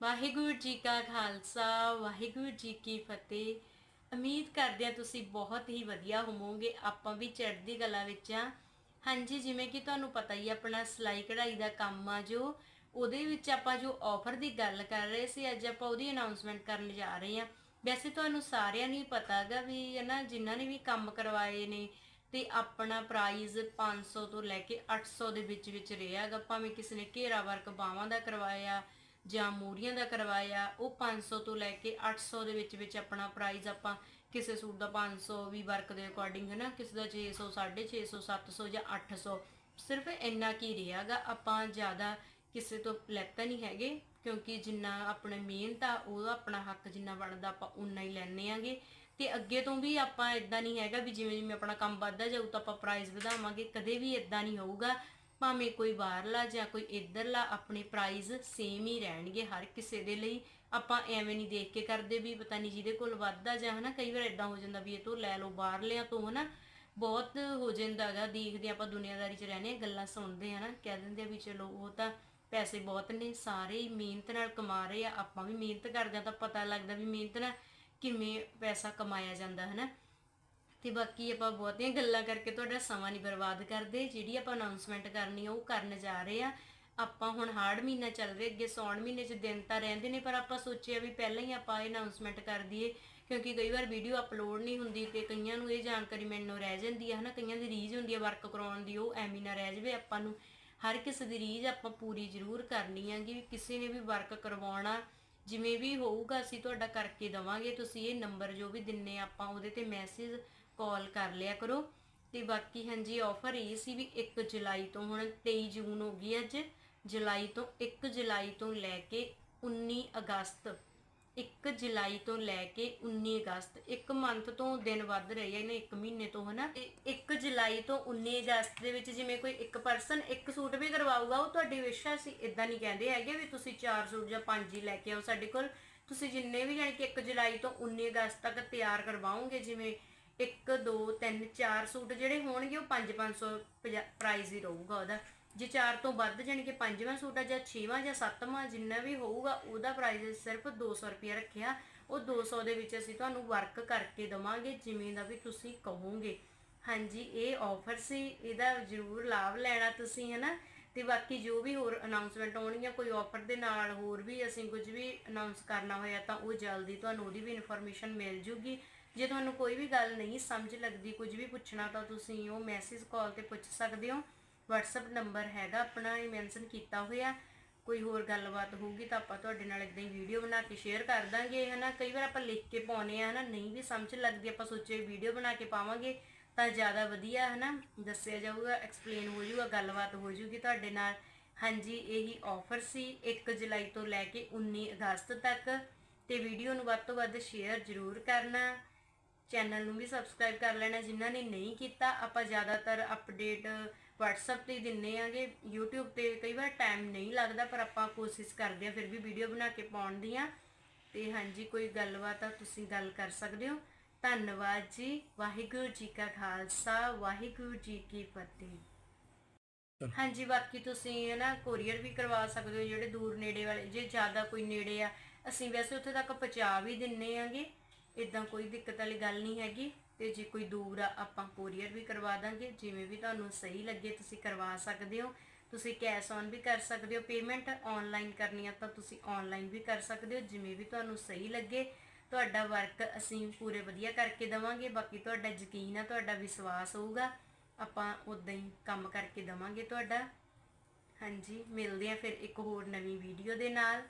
ਵਾਹਿਗੁਰੂ ਜੀ ਕਾ ਖਾਲਸਾ ਵਾਹਿਗੁਰੂ ਜੀ ਕੀ ਫਤਿਹ। ਉਮੀਦ ਕਰਦੇ ਹਾਂ ਤੁਸੀਂ ਬਹੁਤ ਹੀ ਵਧੀਆ ਹੋਵੋਗੇ। ਆਪਾਂ ਵੀ ਚੜ੍ਹਦੀ ਕਲਾ ਵਿੱਚ ਆ ਹਾਂਜੀ ਜਿਵੇਂ ਕਿ ਤੁਹਾਨੂੰ ਪਤਾ ਹੀ ਆ, ਆਪਣਾ ਸਿਲਾਈ ਕਢਾਈ ਦਾ ਕੰਮ ਆ ਜੋ। ਉਹਦੇ ਵਿੱਚ ਆਪਾਂ ਜੋ ਆਫਰ ਦੀ ਗੱਲ ਕਰ ਰਹੇ ਸੀ ਅੱਜ ਆਪਾਂ ਉਹਦੀ ਅਨਾਉਂਸਮੈਂਟ ਕਰਨ ਜਾ ਰਹੇ ਹਾਂ। ਵੈਸੇ ਤੁਹਾਨੂੰ ਸਾਰਿਆਂ ਨੂੰ ਹੀ ਪਤਾ ਹੈਗਾ ਵੀ ਹੈ ਨਾ ਜਿਨ੍ਹਾਂ ਨੇ ਵੀ ਕੰਮ ਕਰਵਾਏ ਨੇ ਤੇ ਆਪਣਾ ਪ੍ਰਾਈਸ 500 ਤੋਂ ਲੈ ਕੇ 800 ਦੇ ਵਿੱਚ ਵਿੱਚ ਰਿਹਾ ਹੈਗਾ। ਭਾਵੇਂ ਕਿਸੇ ਨੇ ਘੇਰਾ ਵਰਕ ਬਾਹਾਂ ਦਾ ਕਰਵਾਇਆ ਜਾਂ ਮੂਰੀਆਂ ਦਾ ਕਰਵਾਇਆ, ਉਹ 500 ਤੋਂ ਲੈ ਕੇ 800 ਦੇ ਵਿੱਚ ਵਿੱਚ ਆਪਣਾ ਪ੍ਰਾਈਸ ਆਪਾਂ ਕਿਸੇ ਸੂਟ ਦਾ 500 ਵੀ ਵਰਕ ਦੇ ਅਕੋਰਡਿੰਗ ਹੈ ਨਾ ਕਿਸੇ ਦਾ 600 650 700 ਜਾਂ 800 ਸਿਰਫ ਇੰਨਾ ਕੀ ਰਿਹਾਗਾ? ਆਪਾਂ ਜ਼ਿਆਦਾ ਕਿਸੇ ਤੋਂ ਲੈਤਾ ਨਹੀਂ ਹੈਗੇ, ਕਿਉਂਕਿ ਜਿੰਨਾ ਆਪਣੇ ਮਿਹਨਤ ਆ, ਉਹ ਆਪਣਾ ਹੱਕ ਜਿੰਨਾ ਬਣਦਾ ਆਪਾਂ ਉਨਾ ਹੀ ਲੈਣੇ ਆਗੇ। ਤੇ ਅੱਗੇ ਤੋਂ ਵੀ ਆਪਾਂ ਇਦਾਂ ਨਹੀਂ ਹੈਗਾ ਵੀ ਜਿਵੇਂ ਜਿਵੇਂ ਆਪਣਾ ਕੰਮ ਵੱਧਦਾ ਜਾਊ ਤਾਂ ਆਪਾਂ ਪ੍ਰਾਈਸ ਵਧਾਵਾਂਗੇ, ਕਦੇ ਵੀ ਇਦਾਂ ਨਹੀਂ ਹੋਊਗਾ। ਭਾਵੇਂ ਕੋਈ ਬਾਹਰਲਾ ਜਾਂ ਕੋਈ ਇੱਧਰਲਾ ਆਪਣੇ ਪ੍ਰਾਈਸ ਸੇਮ ਹੀ ਰਹਿਣਗੇ ਹਰ ਕਿਸੇ ਦੇ ਲਈ। ਆਪਾਂ ਐਵੇਂ ਨਹੀਂ ਦੇਖ ਕੇ ਕਰਦੇ ਵੀ ਪਤਾ ਨਹੀਂ ਜਿਹਦੇ ਕੋਲ ਵੱਧਦਾ ਜਾਂ ਹਨਾ ਕਈ ਵਾਰ ਇਦਾਂ ਹੋ ਜਾਂਦਾ ਵੀ ਇਹ ਤੋਂ ਲੈ ਲਓ ਬਾਹਰਲਿਆਂ ਤੋਂ ਹਨਾ ਬਹੁਤ ਹੋ ਜਾਂਦਾ ਹੈਗਾ ਦੇਖਦੇ ਆਪਾਂ ਦੁਨੀਆਦਾਰੀ 'ਚ ਰਹਿੰਦੇ ਹਾਂ, ਗੱਲਾਂ ਸੁਣਦੇ ਆ ਨਾ ਕਹਿ ਦਿੰਦੇ ਆ ਵੀ ਚਲੋ ਉਹ ਤਾਂ ਪੈਸੇ ਬਹੁਤ ਨੇ ਸਾਰੇ ਮਿਹਨਤ ਨਾਲ ਕਮਾ ਰਹੇ ਆ ਆਪਾਂ ਵੀ ਮਿਹਨਤ ਕਰਦੇ ਆ ਤਾਂ ਪਤਾ ਲੱਗਦਾ ਵੀ ਮਿਹਨਤ ਨਾਲ ਕਿਵੇਂ ਪੈਸਾ ਕਮਾਇਆ ਜਾਂਦਾ ਹਨਾ। ਤੇ ਬਾਕੀ ਆਪਾਂ ਬਹੁਤੀਆਂ ਗੱਲਾਂ ਕਰਕੇ ਤੁਹਾਡਾ ਸਮਾਂ ਨਹੀਂ ਬਰਬਾਦ ਕਰਦੇ। ਜਿਹੜੀ ਆਪਾਂ ਅਨਾਉਂਸਮੈਂਟ ਕਰਨੀ ਆ, ਉਹ ਕਰਨ ਜਾ ਰਹੇ ਆ। ਆਪਾਂ ਹੁਣ ਹਾਰਡ ਮਹੀਨਾ ਚੱਲ ਰਿਹਾ, ਅੱਗੇ ਸੌਣ ਮਹੀਨੇ 'ਚ ਦਿਨ ਤਾਂ ਰਹਿੰਦੇ ਨੇ, ਪਰ ਆਪਾਂ ਸੋਚਿਆ ਵੀ ਪਹਿਲਾਂ ਹੀ ਆਪਾਂ ਇਹ ਅਨਾਉਂਸਮੈਂਟ ਕਰ ਦਈਏ, ਕਿਉਂਕਿ ਕਈ ਵਾਰ ਵੀਡੀਓ ਅਪਲੋਡ ਨਹੀਂ ਹੁੰਦੀ ਤੇ ਕਈਆਂ ਨੂੰ ਇਹ ਜਾਣਕਾਰੀ ਮੈਨੂੰ ਰਹਿ ਜਾਂਦੀ ਹੈ ਹਨਾ? ਕਈਆਂ ਦੀ ਰੀਝ ਹੁੰਦੀ ਹੈ ਵਰਕ ਕਰਾਉਣ ਦੀ, ਉਹ ਐਵੇਂ ਨਾ ਰਹਿ ਜਾਵੇ। ਆਪਾਂ ਨੂੰ ਹਰ ਕਿਸੇ ਦੀ ਰੀਝ ਆਪਾਂ ਪੂਰੀ ਜ਼ਰੂਰ ਕਰਨੀ ਹੈਗੀ ਵੀ ਕਿਸੇ ਨੇ ਵੀ ਵਰਕ ਕਰਵਾਉਣਾ, ਜਿਵੇਂ ਵੀ ਹੋਊਗਾ, ਅਸੀਂ ਤੁਹਾਡਾ ਕਰਕੇ ਦਵਾਂਗੇ। ਤੁਸੀਂ ਇਹ ਨੰਬਰ ਜੋ ਵੀ ਦਿੰਨੇ ਆਪਾਂ ਉਹਦੇ ਤੇ ਮੈਸੇਜ ਕਾਲ ਕਰ ਲਿਆ ਕਰੋ। ਤੇ ਬਾਕੀ ਹਾਂਜੀ ਆਫਰ ਇਹ ਸੀ ਵੀ 1 ਜੁਲਾਈ ਤੋਂ ਹੁਣ 23 ਜੂਨ ਹੋ ਗਈ ਅੱਜ। ਜੁਲਾਈ ਤੋਂ 1 ਜੁਲਾਈ ਤੋਂ ਲੈ ਕੇ 19 ਅਗਸਤ। 1 ਜੁਲਾਈ ਤੋਂ ਲੈ ਕੇ 19 ਅਗਸਤ। ਇੱਕ ਮੰਥ ਤੋਂ ਦਿਨ ਵੱਧ ਰਹੇ ਨੇ ਇੱਕ ਮਹੀਨੇ ਤੋਂ ਹਨਾ। ਤੇ 1 ਜੁਲਾਈ ਤੋਂ 19 ਅਗਸਤ ਦੇ ਵਿੱਚ ਜਿਵੇਂ ਕੋਈ ਇੱਕ ਪਰਸਨ ਇੱਕ ਸੂਟ ਵੀ ਕਰਵਾਊਗਾ, ਉਹ ਤੁਹਾਡੀ ਵਿਸ਼ ਹੈ ਸੀ ਇਦਾਂ ਨਹੀਂ ਕਹਿੰਦੇ ਹੈਗੇ ਵੀ ਤੁਸੀਂ 4 ਸੂਟ ਜਾਂ 5 ਹੀ ਲੈ ਕੇ ਆਓ ਸਾਡੇ ਕੋਲ। ਤੁਸੀਂ ਜਿੰਨੇ ਵੀ ਜਾਨੀ ਕਿ 1 ਜੁਲਾਈ ਤੋਂ 19 ਅਗਸਤ ਤੱਕ ਤਿਆਰ ਕਰਵਾਓਗੇ, ਜਿਵੇਂ 1 2 3 4 ਸੂਟ ਜਿਹੜੇ ਹੋਣਗੇ ਉਹ 5 500 ਪ੍ਰਾਈਸ ਹੀ ਰਹੂਗਾ ਉਹਦਾ। ਜੇ 4 ਤੋਂ ਵੱਧ ਜਾਣੀ ਕਿ ਪੰਜਵਾਂ ਸੂਟ ਆ ਜਾਂ ਛੇਵਾਂ ਜਾਂ ਸੱਤਵਾਂ ਜਿੰਨਾ ਵੀ ਹੋਊਗਾ, ਉਹਦਾ ਪ੍ਰਾਈਸ ਸਿਰਫ 200 ਰੁਪਏ ਰੱਖਿਆ। ਉਹ 200 ਦੇ ਵਿੱਚ ਅਸੀਂ ਤੁਹਾਨੂੰ ਵਰਕ ਕਰਕੇ ਦਵਾਂਗੇ, ਜਿਵੇਂ ਦਾ ਵੀ ਤੁਸੀਂ ਕਹੋਗੇ। ਹਾਂਜੀ, ਇਹ ਆਫਰ ਸੀ, ਇਹਦਾ ਜ਼ਰੂਰ ਲਾਭ ਲੈਣਾ ਤੁਸੀਂ, ਹਨਾ? ਤੇ ਬਾਕੀ ਜੋ ਵੀ ਹੋਰ ਅਨਾਉਂਸਮੈਂਟ ਆਉਣਗੀਆਂ, ਕੋਈ ਆਫਰ ਦੇ ਨਾਲ ਹੋਰ ਵੀ ਅਸੀਂ ਕੁਝ ਵੀ ਅਨਾਉਂਸ ਕਰਨਾ ਹੋਇਆ ਤਾਂ ਉਹ ਜਲਦੀ ਤੁਹਾਨੂੰ ਉਹਦੀ ਵੀ ਇਨਫੋਰਮੇਸ਼ਨ ਮਿਲ ਜੂਗੀ। ਜੇ ਤੁਹਾਨੂੰ ਕੋਈ ਵੀ ਗੱਲ ਨਹੀਂ ਸਮਝ ਲੱਗਦੀ, ਕੁਝ ਵੀ ਪੁੱਛਣਾ ਤਾਂ ਤੁਸੀਂ ਉਹ ਮੈਸੇਜ ਕਾਲ ਤੇ ਪੁੱਛ ਸਕਦੇ ਹੋ। WhatsApp ਨੰਬਰ ਹੈਗਾ ਆਪਣਾ, ਇਹ ਮੈਂਸ਼ਨ ਕੀਤਾ ਹੋਇਆ। ਕੋਈ ਹੋਰ ਗੱਲਬਾਤ ਹੋਊਗੀ ਤਾਂ ਆਪਾਂ ਤੁਹਾਡੇ ਨਾਲ ਇਦਾਂ ਹੀ ਵੀਡੀਓ ਬਣਾ ਕੇ ਸ਼ੇਅਰ ਕਰ ਦਾਂਗੇ, ਹਨਾ? ਕਈ ਵਾਰ ਆਪਾਂ ਲਿਖ ਕੇ ਪਾਉਨੇ ਆ ਹਨਾ? ਨਹੀਂ ਵੀ ਸਮਝ ਲੱਗਦੀ, ਆਪਾਂ ਸੋਚੇ ਵੀਡੀਓ ਬਣਾ ਕੇ ਪਾਵਾਂਗੇ। ਤਾਂ ਜ਼ਿਆਦਾ ਵਧੀਆ ਹੈ ਨਾ ਦੱਸਿਆ ਜਾਊਗਾ ਐਕਸਪਲੇਨ ਹੋ ਜਾਊਗਾ, ਗੱਲਬਾਤ ਹੋ ਜਾਊਗੀ ਤੁਹਾਡੇ ਨਾਲ। ਹਾਂਜੀ, ਇਹੀ ਆਫਰ ਸੀ 1 ਜੁਲਾਈ ਤੋਂ ਲੈ ਕੇ 19 ਅਗਸਤ ਤੱਕ। ਤੇ ਵੀਡੀਓ ਨੂੰ ਵੱਧ ਤੋਂ ਵੱਧ ਸ਼ੇਅਰ ਜ਼ਰੂਰ ਕਰਨਾ। ਚੈਨਲ ਨੂੰ ਵੀ ਸਬਸਕ੍ਰਾਈਬ ਕਰ ਲੈਣਾ, ਜਿਨ੍ਹਾਂ ਨੇ ਨਹੀਂ ਕੀਤਾ, ਆਪਾਂ ਜ਼ਿਆਦਾਤਰ ਅਪਡੇਟ WhatsApp ਤੇ ਹੀ ਦਿੰਨੇ ਆਗੇ। YouTube ਤੇ ਕਈ ਵਾਰ ਟਾਈਮ ਨਹੀਂ ਲੱਗਦਾ, ਪਰ ਆਪਾਂ ਕੋਸ਼ਿਸ਼ ਕਰਦੇ ਆ, ਫਿਰ ਵੀ ਵੀਡੀਓ ਬਣਾ ਕੇ ਪਾਉਣ ਦੀਆਂ। ਤੇ ਹਾਂਜੀ, ਕੋਈ ਗੱਲਬਾਤ ਆ, ਤੁਸੀਂ ਗੱਲ ਕਰ ਸਕਦੇ ਹੋ। ਧੰਨਵਾਦ ਜੀ। ਵਾਹਿਗੁਰੂ ਜੀ ਕਾ ਖਾਲਸਾ ਵਾਹਿਗੁਰੂ ਜੀ ਕੀ ਫਤਿਹ। ਹਾਂਜੀ ਬਾਕੀ ਤੁਸੀਂ ਨਾ ਕੋਰੀਅਰ ਵੀ ਕਰਵਾ ਸਕਦੇ ਹੋ ਜਿਹੜੇ ਦੂਰ ਨੇੜੇ ਵਾਲੇ ਜੇ ਜ਼ਿਆਦਾ ਕੋਈ ਨੇੜੇ ਆ ਅਸੀਂ ਵੈਸੇ ਉੱਥੇ ਤੱਕ ਪਹੁੰਚਾ ਵੀ ਦਿੰਨੇ ਆਗੇ। ਇਦਾਂ ਕੋਈ ਦਿੱਕਤ ਵਾਲੀ ਗੱਲ ਨਹੀਂ ਹੈਗੀ। ਤੇ ਜੇ ਕੋਈ ਦੂਰ ਆ ਆਪਾਂ ਕੋਰੀਅਰ ਵੀ ਕਰਵਾ ਦਾਂਗੇ। ਜਿਵੇਂ ਵੀ ਤੁਹਾਨੂੰ ਸਹੀ ਲੱਗੇ ਤੁਸੀਂ ਕਰਵਾ ਸਕਦੇ ਹੋ। ਤੁਸੀਂ ਕੈਸ਼ ਔਨ ਵੀ ਕਰ ਸਕਦੇ ਹੋ। ਪੇਮੈਂਟ ਆਨਲਾਈਨ ਕਰਨੀ ਆ ਤਾਂ ਤੁਸੀਂ ਆਨਲਾਈਨ ਵੀ ਕਰ ਸਕਦੇ ਹੋ। ਜਿਵੇਂ ਵੀ ਤੁਹਾਨੂੰ ਸਹੀ ਲੱਗੇ ਤੁਹਾਡਾ ਵਰਕ ਅਸੀਂ ਪੂਰੇ ਵਧੀਆ ਕਰਕੇ ਦਵਾਂਗੇ, ਬਾਕੀ ਤੁਹਾਡਾ ਯਕੀਨ ਆ, ਤੁਹਾਡਾ ਵਿਸ਼ਵਾਸ ਹੋਊਗਾ, ਆਪਾਂ ਉਦਾਂ ਹੀ ਕੰਮ ਕਰਕੇ ਦਵਾਂਗੇ ਤੁਹਾਡਾ। ਹਾਂਜੀ, ਮਿਲਦੇ ਆ ਫਿਰ ਇੱਕ ਹੋਰ ਨਵੀਂ ਵੀਡੀਓ ਦੇ ਨਾਲ।